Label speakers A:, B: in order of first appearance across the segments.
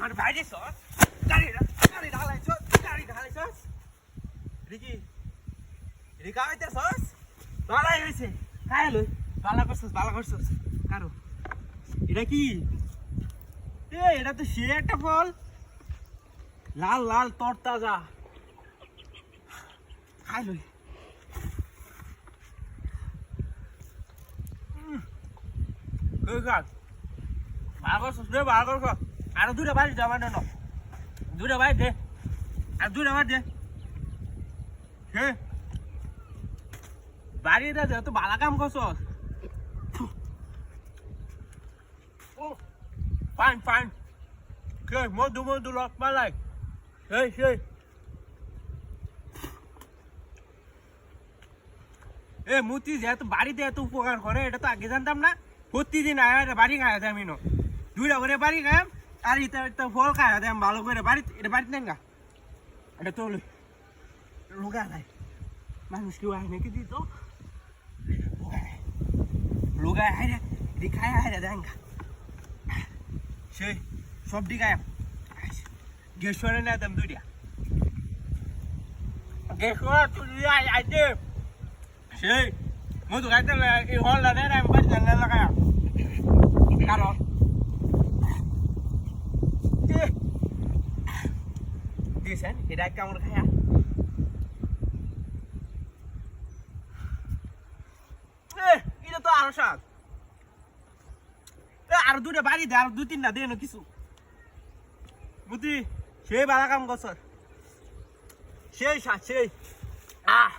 A: বাইরে সস গাড়ি গাড়ি ঢালাই সস গাড়ি ঢালাই সস রিকি, রিকা হইতে সস বালাই হইছে। খাই লই? বালা করছস বালা করছস। কারও? এটা কি? এ, এটা তো সে একটা ফল। লাল লাল, তরতাজা। খাই লই? ভালো করছস রে ভালো করছস। আরও দুটা বাড়ি যাবা না দুটা বাড়ি দে। আর দুটা বাড়ি দে হ্যাঁ বাড়িটা যত বালা কাম করছস ফাইন ফাইন। কে, মধু মধু লক মালাই। সেই সেই এ, মুতি যেহেতু বাড়িতে এত উপকার করে, এটা তো আগে জানতাম না। প্রতিদিন আয় বাড়ি দেয় আমি দুইটা করে বাড়ি খাম আর এটা একটা ফল খাওয়া দেয় ভালো করে বাড়ি এটা বাড়িতে নেন গা। এটা তো লোকা নাই। মানুষ কেউ আয় নাকি দিত? লোকায় আয় রে। এটি খায়, আয় রে, দেন গা। সেই সব দিকে গেশ্বরে না দাম দুইটা। গেশ্বর তুই আয় আয় দে। সেই মধু খাইতে এই হলটা দেয় আমি বাড়ি জানলে লাগায় কারণ দিয়েছেন এটা কেমন খায়া। এটা তো আরও শাক আর দুটা বাড়ি দে, আর দু তিনটা দে কিছু। বুঝি সেই বালা কাম করছর সেই শাক সেই। আহ।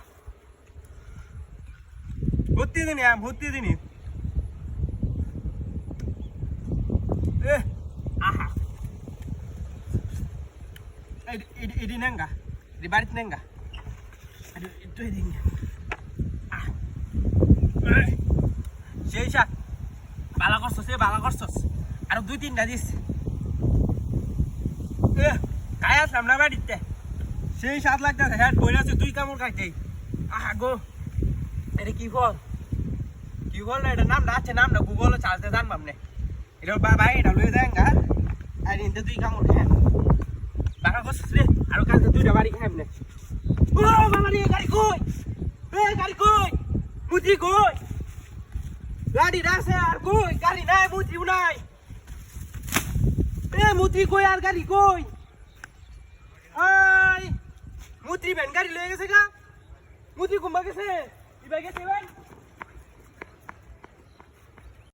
A: ভর্তি দিনি, আম, ভর্তি দিনি। এ আহা এডি এডি নেঙ্গা এডি বাড়িতে নেঙ্গা এডি একটু আহ সেই শাক বালা করছস এ বালা করছস আর দুই তিনটা দিস কায় আসলাম না বাড়িতে সেই স্বাদ লাগতেছে হ্যাঁ বই আছে দুই কামড় খাইতে আহা গো এটা কি ফল কি ফল না এটা নাম আছে নাম না গুগলে চার্জে জানবাম নে এটা বাই এটা লয়ে দেন গা আর ইনতে দুই কামড় খায় আর কালকে দুইটা বাড়ি খাইম নে ও বাবা রে গাড়ি কই? এ, গাড়ি কই? মুতি কই? গাড়ি রাসে আর কই? গাড়ি নাই মুতি নাই। এ মুতি কই আর গাড়ি কই? আই মুতি বেন গাড়ি লয়ে গেছে গা। মুতি কুম্বা গেছে। ইবা গেছে বেন